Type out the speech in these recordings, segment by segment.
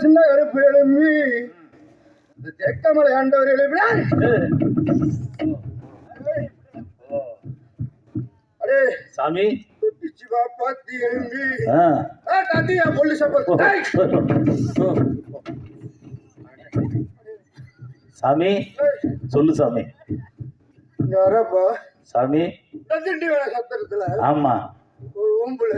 சின்ன கருப்பு எழும்பி இந்த தெக்கமலை ஆண்டவர் எழுப்பி அடே சாமி. சிவா பாத்தி எழும்பி. ஆ. தாத்தியா போலீஸ் சாமி சொல்லு சாமி. சாமி. ஆமா. ஒரு ரூம்புல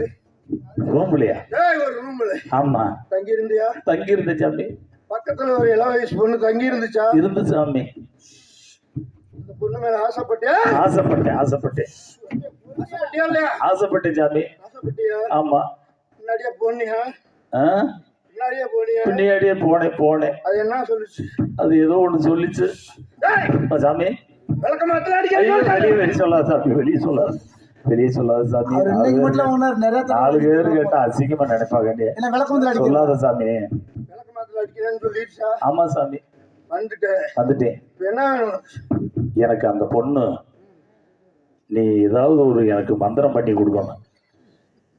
ரூம்லையா? ஒரு ரூம்புல ஆமா. தங்கி இருந்தியா தங்கி சாமி. பக்கத்துல ஒரு இள வயசு பொண்ணு தங்கி இருந்துச்சா இருந்து சாமி. இந்த பொண்ணு மேல ஆசைப்பட்டியா? ஆசைப்பட்டேன் ஆசைப்பட்டேன். ஆசைப்பட்டேன் சாமி. ஆசைப்பட்டியா? ஆமா. முன்னாடியே போனியா? முன்னாடியே போனியா? பின்னாடியே போனேன் போனேன். அது என்ன சொல்லுச்சு? அது ஏதோ ஒண்ணு சொல்லிச்சு. சாமி. அடிக்க வெளியே சொல்லாத சாமி வெளியே சொல்லாத. வெளியே சொல்லாத சாமி. நாலு பேர் கேட்டா அசிங்கமா நினைப்பாங்க சொல்லாத சாமி. ஆமா சாமி. வந்துட்டேன். வந்துட்டேன்? எனக்கு அந்த பொண்ணு நீ ஏதாவது ஒரு எனக்கு மந்திரம் பண்ணி கொடுக்கணும்.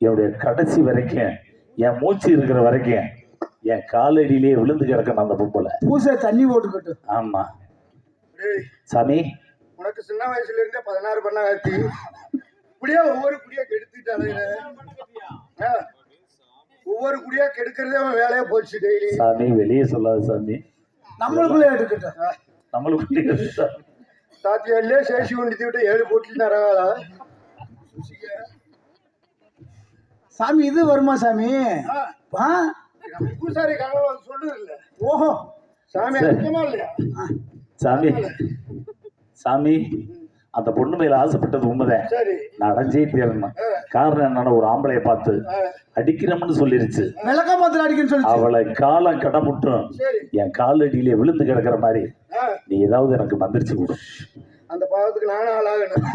என்னுடைய கடைசி வரைக்கும் என் மூச்சு இருக்கிற வரைக்கும் என் காலடியிலே விழுந்து கிடக்கணும் அந்த பொம்பளை பூசை தண்ணி போட்டுக்கிட்டு ஆமா. டேய், சாமி. உனக்கு சின்ன வயசுல இருந்தே பதினாறு பண்ண ஆச்சு இப்படியே ஒவ்வொரு குடியா கெடுத்துட்டு அலையிற. ஆ, ஒவ்வொரு குடியா கெடுக்கிறதே அவன் வேலையா போச்சு டெய்லி. சாமி வெளியே சொல்லாத சாமி. நம்மளுக்குள்ளே எடுக்கட்டும் நம்மளுக்கு சாமி. தாத்தியாலே சேஷி கொண்டு விட்டு ஏழு போட்டில் நரகாதா? சாமி இது வருமா சாமி? ஆ. பூசாரி கனவுல சொல்லுது இல்ல ஓஹோ. சாமி சாமி. சாமி. அந்த பொண்ணு மேல ஆசைப்பட்டது உண்மைதான். சரி. நான் அடைஞ்சே தீரணும் காரணம் என்னன்னா ஒரு ஆம்பளைய பார்த்து அடிக்கிறோம்னு சொல்லிருச்சு. அவளை காலம் கடமுட்டும் என் காலடியிலே விழுந்து கிடக்கிற மாதிரி. நீ ஏதாவது எனக்கு மந்திரிச்சு கொடு. அந்த பாவத்துக்கு நானும் ஆளாகணும்.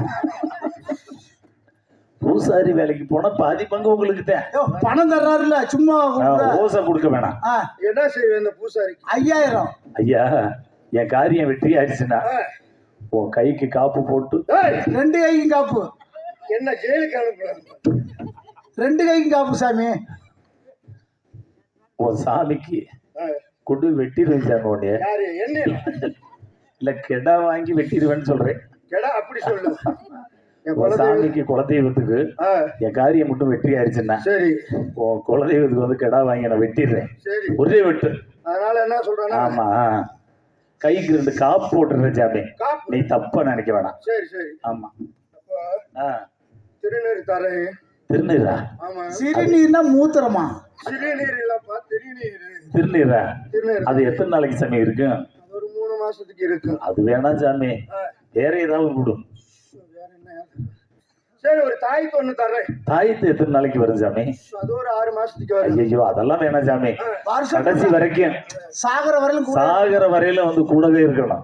பூசாரி வேலைக்கு போனா பாதி பங்கு உங்களுக்கு தான் பணம் தர்றாருல்ல சும்மா. ஓசை கொடுக்க வேணாம். என்ன செய்வேன் பூசாரிக்கு? ஐயாயிரம். ஐயா என் காரியம் வெற்றி ஆயிடுச்சுன்னா உன் கைக்கு காப்பு போட்டு ஏய், ரெண்டு கைக்கும் காப்பு. என்ன ஜெயிலுக்கு அனுப்புறாங்க? ரெண்டு கைக்கும் காப்பு சாமி. உன் சாமிக்கு கொண்டு வெட்டிடுவேன் யாரு என்ன இல்ல கெடா வாங்கி வெட்டிடுவேன்னு சொல்றேன். கேடா அப்படி சொல்லு. சாமிக்கு குலதெய்வத்துக்கு ஆ, என் காரியம் மட்டும் வெற்றி ஆயிடுச்சுன்னா சரி. உன் குலதெய்வத்துக்கு வந்து கெடா வாங்கி நான் வெட்டிடுறேன். சரி. ஒரே வெட்டு. அதனால என்ன சொல்றேன்னா ஆமா. கைக்கு ரெண்டு காப்பு போட்டுறேன் சாமி காப்பு? நீ தப்பா நினைக்க வேணாம். சரி சரி. ஆமா. திருநீர் தரேன். திருநீரா? ஆமா. சிறுநீர்னா மூத்திரமா? சிறுநீர் இல்லப்பா திருநீர். திருநீரா? திருநீர். அது எத்தனை நாளைக்கு சாமி இருக்கு ஒரு மூணு மாசத்துக்கு இருக்கு அது வேணாம் சாமி வேற ஏதாவது என்ன சரி ஒரு தாய்க்கு ஒண்ணு தர்றேன். தாயத்து எத்தனை நாளைக்கு வரும் சாமி? அது ஒரு ஆறு மாசத்துக்கு வரும். ஐயோ அதெல்லாம் வேணாம் சாமி. கடைசி வரைக்கும். சாகர வரையிலும் சாகர வரையில வந்து கூடவே இருக்கணும்.